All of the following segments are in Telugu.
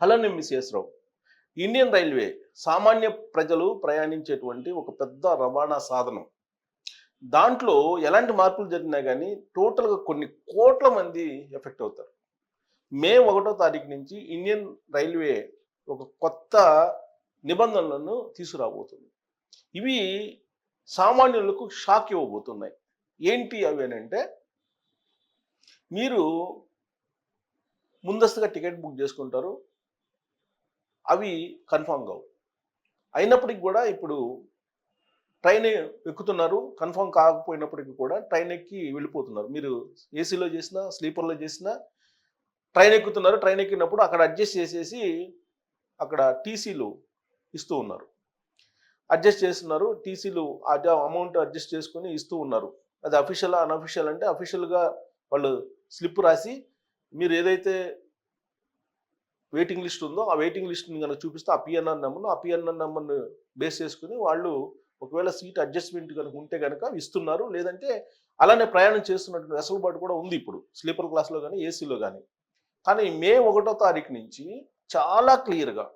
హలో నేను మిస్ ఇండియన్ రైల్వే సామాన్య ప్రజలు ప్రయాణించేటువంటి ఒక పెద్ద రవాణా సాధనం. దాంట్లో ఎలాంటి మార్పులు జరిగినా కానీ టోటల్గా కొన్ని కోట్ల మంది ఎఫెక్ట్ అవుతారు. మే ఒకటో తారీఖు నుంచి ఇండియన్ రైల్వే ఒక కొత్త నిబంధనలను తీసుకురాబోతుంది. ఇవి సామాన్యులకు షాక్ ఇవ్వబోతున్నాయి. ఏంటి అవి అని అంటే మీరు ముందస్తుగా టికెట్ బుక్ చేసుకుంటారు అవి కన్ఫామ్ కావు. అయినప్పటికీ కూడా ఇప్పుడు ట్రైన్ ఎక్కుతున్నారు కన్ఫామ్ కాకపోయినప్పటికీ కూడా ట్రైన్ ఎక్కి వెళ్ళిపోతున్నారు. మీరు ఏసీలో చేసినా స్లీపర్లో చేసినా ట్రైన్ ఎక్కుతున్నారు ట్రైన్ ఎక్కినప్పుడు అక్కడ అడ్జస్ట్ చేసేసి అక్కడ టీసీలు ఇస్తూ ఉన్నారు. అడ్జస్ట్ చేస్తున్నారు టీసీలు అమౌంట్ అడ్జస్ట్ చేసుకొని ఇస్తూ ఉన్నారు. అది అఫీషియల్ అన్అఫీషియల్ అంటే అఫీషియల్గా వాళ్ళు స్లిప్ రాసి మీరు ఏదైతే వెయిటింగ్ లిస్ట్ ఉందో ఆ వెయిటింగ్ లిస్ట్ని కనుక చూపిస్తే ఆ పిఎన్ఆర్ నెంబర్ను ఆ పిఎన్ఆర్ నెంబర్ను బేస్ చేసుకుని వాళ్ళు ఒకవేళ సీట్ అడ్జస్ట్మెంట్ కనుక ఉంటే కనుక ఇస్తున్నారు. లేదంటే అలానే ప్రయాణం చేస్తున్నటువంటి వెసులుబాటు కూడా ఉంది ఇప్పుడు. స్లీపర్ క్లాస్లో కానీ ఏసీలో కానీ కానీ మే ఒకటో తారీఖు నుంచి చాలా క్లియర్గా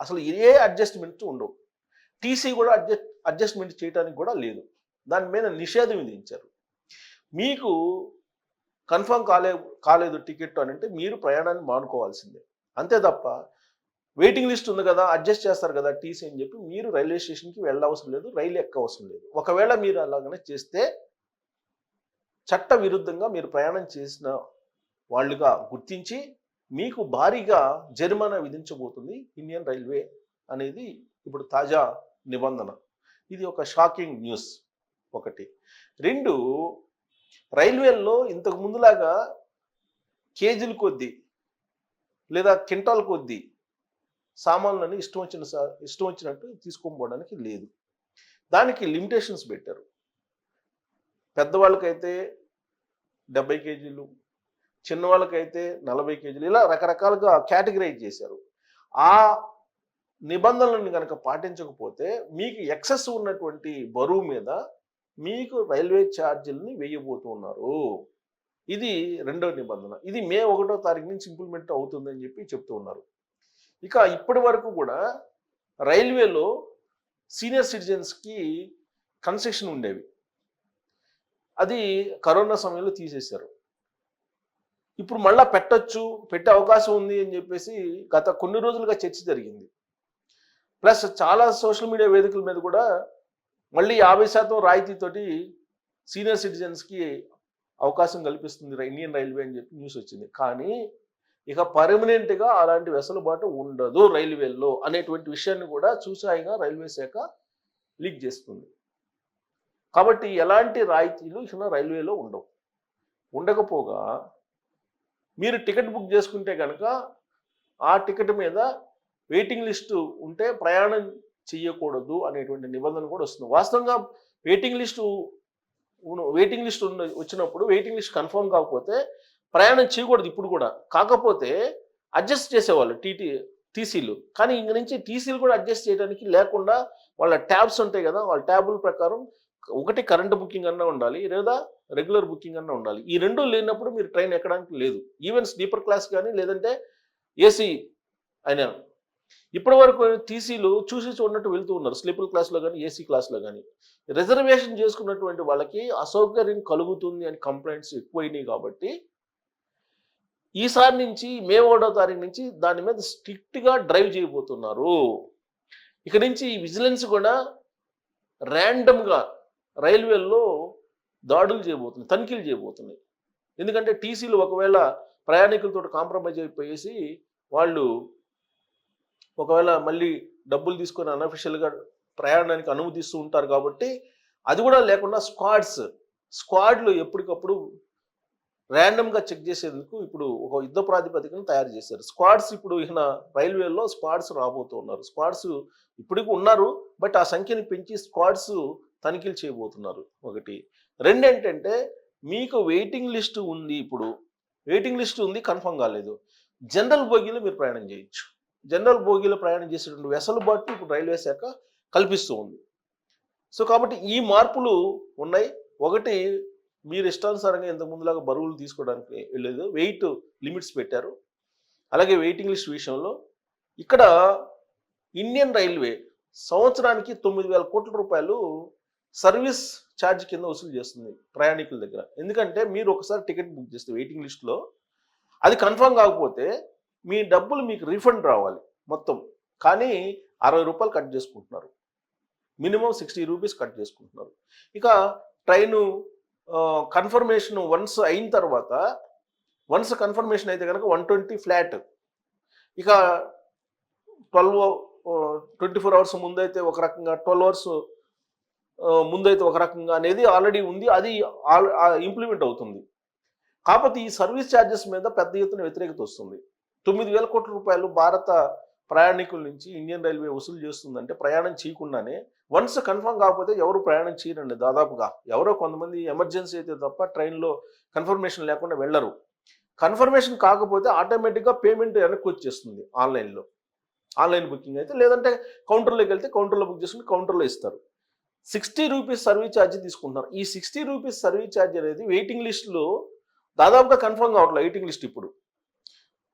అసలు ఏ అడ్జస్ట్మెంట్ ఉండవు. టీసీ కూడా అడ్జస్ట్ అడ్జస్ట్మెంట్ చేయడానికి కూడా లేదు. దాని మీద నిషేధం విధించారు. మీకు కన్ఫర్మ్ కాలే కాలేదు టికెట్ అని అంటే మీరు ప్రయాణాన్ని మానుకోవాల్సిందే. అంతే తప్ప వెయిటింగ్ లిస్ట్ ఉంది కదా అడ్జస్ట్ చేస్తారు కదా టీసీ అని చెప్పి మీరు రైల్వే స్టేషన్కి వెళ్ళవసరం లేదు రైలు ఎక్కవసరం లేదు. ఒకవేళ మీరు అలాగనే చేస్తే చట్ట విరుద్ధంగా మీరు ప్రయాణం చేసిన వాళ్ళుగా గుర్తించి మీకు భారీగా జరిమానా విధించబోతుంది ఇండియన్ రైల్వే అనేది ఇప్పుడు తాజా నిబంధన. ఇది ఒక షాకింగ్ న్యూస్ ఒకటి. రెండు రైల్వేల్లో ఇంతకు ముందులాగా కేజీల కొద్దీ లేదా కింటాల్ కొద్దీ సామాన్లని ఇష్టం వచ్చిన ఇష్టం వచ్చినట్టు తీసుకొని పోవడానికి లేదు. దానికి లిమిటేషన్స్ పెట్టారు. పెద్దవాళ్ళకైతే డెబ్బై కేజీలు చిన్నవాళ్ళకైతే నలభై కేజీలు ఇలా రకరకాలుగా కేటగిరైజ్ చేశారు. ఆ నిబంధనలను కనుక పాటించకపోతే మీకు ఎక్సెస్ ఉన్నటువంటి బరువు మీద మీకు రైల్వే ఛార్జీలని వేయబోతున్నారు. ఇది రెండో నిబంధన. ఇది మే ఒకటో తారీఖు నుంచి ఇంప్లిమెంట్ అవుతుందని చెప్పి చెప్తూ ఉన్నారు. ఇక ఇప్పటి వరకు కూడా రైల్వేలో సీనియర్ సిటిజన్స్కి కన్సెషన్ ఉండేవి. అది కరోనా సమయంలో తీసేశారు. ఇప్పుడు మళ్ళా పెట్టొచ్చు పెట్టే అవకాశం ఉంది అని చెప్పేసి గత కొన్ని రోజులుగా చర్చ జరిగింది. ప్లస్ చాలా సోషల్ మీడియా వేదికల మీద కూడా మళ్ళీ యాభై శాతం రాయితీతోటి సీనియర్ సిటిజన్స్కి అవకాశం కల్పిస్తుంది ఇండియన్ రైల్వే అని చెప్పి న్యూస్ వచ్చింది. కానీ ఇక పర్మనెంట్గా అలాంటి వెసులుబాటు ఉండదు రైల్వేల్లో అనేటువంటి విషయాన్ని కూడా చూసాయిగా రైల్వే శాఖ లీక్ చేస్తుంది. కాబట్టి ఎలాంటి రాయితీలు ఇక రైల్వేలో ఉండవు. ఉండకపోగా మీరు టికెట్ బుక్ చేసుకుంటే కనుక ఆ టికెట్ మీద వెయిటింగ్ లిస్టు ఉంటే ప్రయాణం చేయకూడదు అనేటువంటి నిబంధన కూడా వస్తుంది. వాస్తవంగా వెయిటింగ్ లిస్టు వెయిటింగ్ లిస్ట్ ఉన్న వచ్చినప్పుడు వెయిటింగ్ లిస్ట్ కన్ఫర్మ్ కాకపోతే ప్రయాణం చేయకూడదు ఇప్పుడు కూడా. కాకపోతే అడ్జస్ట్ చేసేవాళ్ళు టీటీ టీసీలు కానీ ఇంక నుంచి టీసీలు కూడా అడ్జస్ట్ చేయడానికి లేకుండా వాళ్ళ ట్యాబ్స్ ఉంటాయి కదా వాళ్ళ ట్యాబుల ప్రకారం ఒకటి కరెంట్ బుకింగ్ అన్నా ఉండాలి లేదా రెగ్యులర్ బుకింగ్ అన్నా ఉండాలి. ఈ రెండు లేనప్పుడు మీరు ట్రైన్ ఎక్కడానికి లేదు. ఈవెన్ స్లీపర్ క్లాస్ కానీ లేదంటే ఏసీ అయినా ఇప్పటి వరకు టీసీలు చూసి చూడనట్టు వెళ్తూ ఉన్నారు. స్లీపర్ క్లాస్లో కానీ ఏసీ క్లాస్లో కానీ రిజర్వేషన్ చేసుకున్నటువంటి వాళ్ళకి అసౌకర్యం కలుగుతుంది అని కంప్లైంట్స్ ఎక్కువైనాయి కాబట్టి ఈసారి నుంచి మే ఒకటో తారీఖు నుంచి దాని మీద స్ట్రిక్ట్గా డ్రైవ్ చేయబోతున్నారు. ఇక నుంచి ఈ విజిలెన్స్ కూడా ర్యాండమ్గా రైల్వేల్లో దాడులు చేయబోతున్నాయి తనిఖీలు చేయబోతున్నాయి. ఎందుకంటే టీసీలు ఒకవేళ ప్రయాణికులతో కాంప్రమైజ్ అయిపోయేసి వాళ్ళు ఒకవేళ మళ్ళీ డబ్బులు తీసుకొని అన్అఫిషియల్గా ప్రయాణానికి అనుమతిస్తూ ఉంటారు కాబట్టి అది కూడా లేకుండా స్క్వాడ్స్ స్క్వాడ్లు ఎప్పటికప్పుడు ర్యాండమ్గా చెక్ చేసేందుకు ఇప్పుడు ఒక యుద్ధ ప్రాతిపదికను తయారు చేశారు. స్క్వాడ్స్ ఇప్పుడు ఈయన రైల్వేలో స్క్వాడ్స్ రాబోతున్నారు స్క్వాడ్స్ ఇప్పటికి ఉన్నారు బట్ ఆ సంఖ్యను పెంచి స్క్వాడ్స్ తనిఖీలు చేయబోతున్నారు. ఒకటి. రెండు ఏంటంటే మీకు వెయిటింగ్ లిస్ట్ ఉంది ఇప్పుడు. వెయిటింగ్ లిస్ట్ ఉంది కన్ఫర్మ్ కాలేదు. జనరల్ బోగీలో మీరు ప్రయాణం చేయొచ్చు. జనరల్ బోగీలో ప్రయాణం చేసేటువంటి వెసలుబాటు ఇప్పుడు రైల్వే శాఖ కల్పిస్తూ ఉంది. సో కాబట్టి ఈ మార్పులు ఉన్నాయి. ఒకటి మీరు ఇష్టానుసారంగా ఇంతకు ముందులాగా బరువులు తీసుకోవడానికి వెళ్ళలేదు. వెయిట్ లిమిట్స్ పెట్టారు. అలాగే వెయిటింగ్ లిస్ట్ విషయంలో ఇక్కడ ఇండియన్ రైల్వే సంవత్సరానికి తొమ్మిది వేల కోట్ల రూపాయలు సర్వీస్ ఛార్జ్ కింద వసూలు చేస్తుంది ప్రయాణికుల దగ్గర. ఎందుకంటే మీరు ఒకసారి టికెట్ బుక్ చేస్తే వెయిటింగ్ లిస్ట్లో అది కన్ఫర్మ్ కాకపోతే మీ డబ్బులు మీకు రీఫండ్ రావాలి మొత్తం. కానీ అరవై రూపాయలు కట్ చేసుకుంటున్నారు. మినిమం సిక్స్టీ రూపీస్ కట్ చేసుకుంటున్నారు. ఇక ట్రైను కన్ఫర్మేషన్ వన్స్ అయిన తర్వాత వన్స్ కన్ఫర్మేషన్ అయితే కనుక వన్ ట్వంటీ ఫ్లాట్. ఇక ట్వెల్వ్ ట్వంటీ ఫోర్ అవర్స్ ముందైతే ఒక రకంగా ట్వెల్వ్ అవర్స్ ముందైతే ఒక రకంగా అనేది ఆల్రెడీ ఉంది. అది ఇంప్లిమెంట్ అవుతుంది. కాకపోతే ఈ సర్వీస్ ఛార్జెస్ మీద పెద్ద ఎత్తున వ్యతిరేకత వస్తుంది. తొమ్మిది వేల కోట్ల రూపాయలు భారత ప్రయాణికుల నుంచి ఇండియన్ రైల్వే వసూలు చేస్తుందంటే ప్రయాణం చేయకుండానే వన్స్ కన్ఫర్మ్ కాకపోతే ఎవరు ప్రయాణం చేయరండి దాదాపుగా. ఎవరో కొంతమంది ఎమర్జెన్సీ అయితే తప్ప ట్రైన్లో కన్ఫర్మేషన్ లేకుండా వెళ్ళరు. కన్ఫర్మేషన్ కాకపోతే ఆటోమేటిక్గా పేమెంట్ వెనక్కి వచ్చేస్తుంది ఆన్లైన్లో. ఆన్లైన్ బుకింగ్ అయితే లేదంటే కౌంటర్లోకి వెళ్తే కౌంటర్లో బుక్ చేసుకుని కౌంటర్లో ఇస్తారు. సిక్స్టీ రూపీస్ సర్వీస్ ఛార్జ్ తీసుకుంటున్నారు. ఈ సిక్స్టీ రూపీస్ సర్వీస్ ఛార్జ్ అనేది వెయిటింగ్ లిస్టులో దాదాపుగా కన్ఫర్మ్ కావట్లేదు. వెయిటింగ్ లిస్ట్ ఇప్పుడు.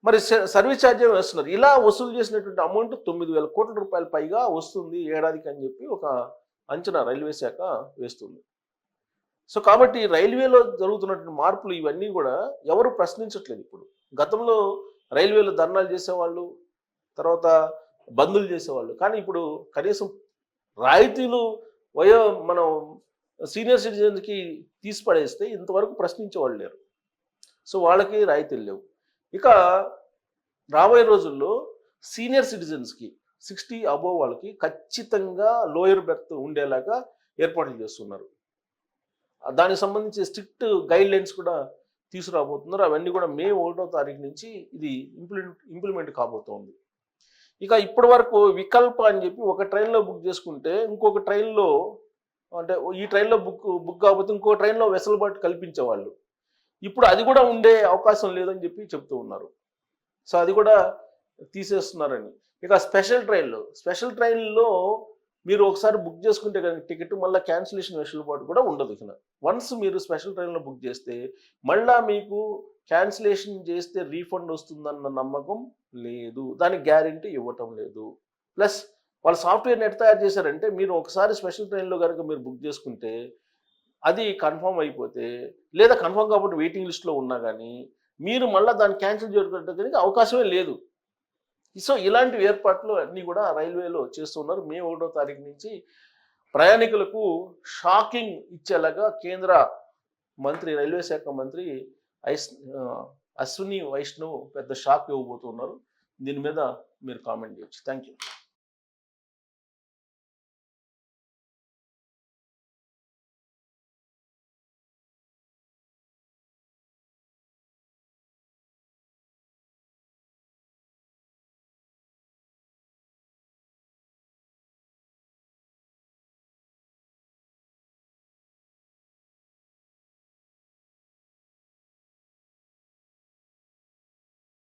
మరి సర్వీస్ ఛార్జీ వేస్తున్నారు. ఇలా వసూలు చేసినటువంటి అమౌంట్ తొమ్మిది వేల కోట్ల రూపాయల పైగా వస్తుంది ఏడాదికి అని చెప్పి ఒక అంచనా రైల్వే శాఖ వేస్తుంది. సో కాబట్టి రైల్వేలో జరుగుతున్నటువంటి మార్పులు ఇవన్నీ కూడా ఎవరు ప్రశ్నించట్లేదు ఇప్పుడు. గతంలో రైల్వేలో ధర్నాలు చేసేవాళ్ళు తర్వాత బందులు చేసేవాళ్ళు. కానీ ఇప్పుడు కనీసం రాయితీలు వయో మనం సీనియర్ సిటిజన్కి తీసి పడేస్తే ఇంతవరకు ప్రశ్నించేవాళ్ళు లేరు. సో వాళ్ళకి రాయితీలు లేవు. ఇక రాబోయే రోజుల్లో సీనియర్ సిటిజన్స్కి సిక్స్టీ అబోవ్ వాళ్ళకి ఖచ్చితంగా లోయర్ బెర్త్ ఉండేలాగా ఏర్పాట్లు చేస్తున్నారు. దానికి సంబంధించి స్ట్రిక్ట్ గైడ్ లైన్స్ కూడా తీసుకురాబోతున్నారు. అవన్నీ కూడా మే ఒకటో తారీఖు నుంచి ఇది ఇంప్లిమెంట్ ఇంప్లిమెంట్ కాబోతోంది. ఇక ఇప్పటి వరకు వికల్ప అని చెప్పి ఒక ట్రైన్లో బుక్ చేసుకుంటే ఇంకొక ట్రైన్లో అంటే ఈ ట్రైన్లో బుక్ బుక్ కాకపోతే ఇంకో ట్రైన్లో వెసులుబాటు కల్పించేవాళ్ళు. ఇప్పుడు అది కూడా ఉండే అవకాశం లేదని చెప్పి చెప్తూ ఉన్నారు. సో అది కూడా తీసేస్తున్నారని. ఇక స్పెషల్ ట్రైన్లు స్పెషల్ ట్రైన్లో మీరు ఒకసారి బుక్ చేసుకుంటే కనుక టికెట్ మళ్ళీ క్యాన్సిలేషన్ వెసులుబాటు కూడా ఉండదు ఇక. వన్స్ మీరు స్పెషల్ ట్రైన్లో బుక్ చేస్తే మళ్ళా మీకు క్యాన్సిలేషన్ చేస్తే రీఫండ్ వస్తుందన్న నమ్మకం లేదు. దానికి గ్యారంటీ ఇవ్వటం లేదు. ప్లస్ వాళ్ళు సాఫ్ట్వేర్ని ఎట్లా తయారు చేశారంటే మీరు ఒకసారి స్పెషల్ ట్రైన్లో కనుక మీరు బుక్ చేసుకుంటే అది కన్ఫర్మ్ అయిపోతే లేదా కన్ఫర్మ్ కాబట్టి వెయిటింగ్ లిస్ట్లో ఉన్నా కానీ మీరు మళ్ళీ దాన్ని క్యాన్సిల్ చేయడానికి అవకాశమే లేదు. సో ఇలాంటి ఏర్పాట్లు అన్నీ కూడా రైల్వేలో చేస్తున్నారు మే ఒకటో తారీఖు నుంచి ప్రయాణికులకు షాకింగ్ ఇచ్చేలాగా కేంద్ర మంత్రి రైల్వే శాఖ మంత్రి ఐస్ అశ్విని వైష్ణవ్ పెద్ద షాక్ ఇవ్వబోతున్నారు. దీని మీద మీరు కామెంట్ చేయొచ్చు. Thank you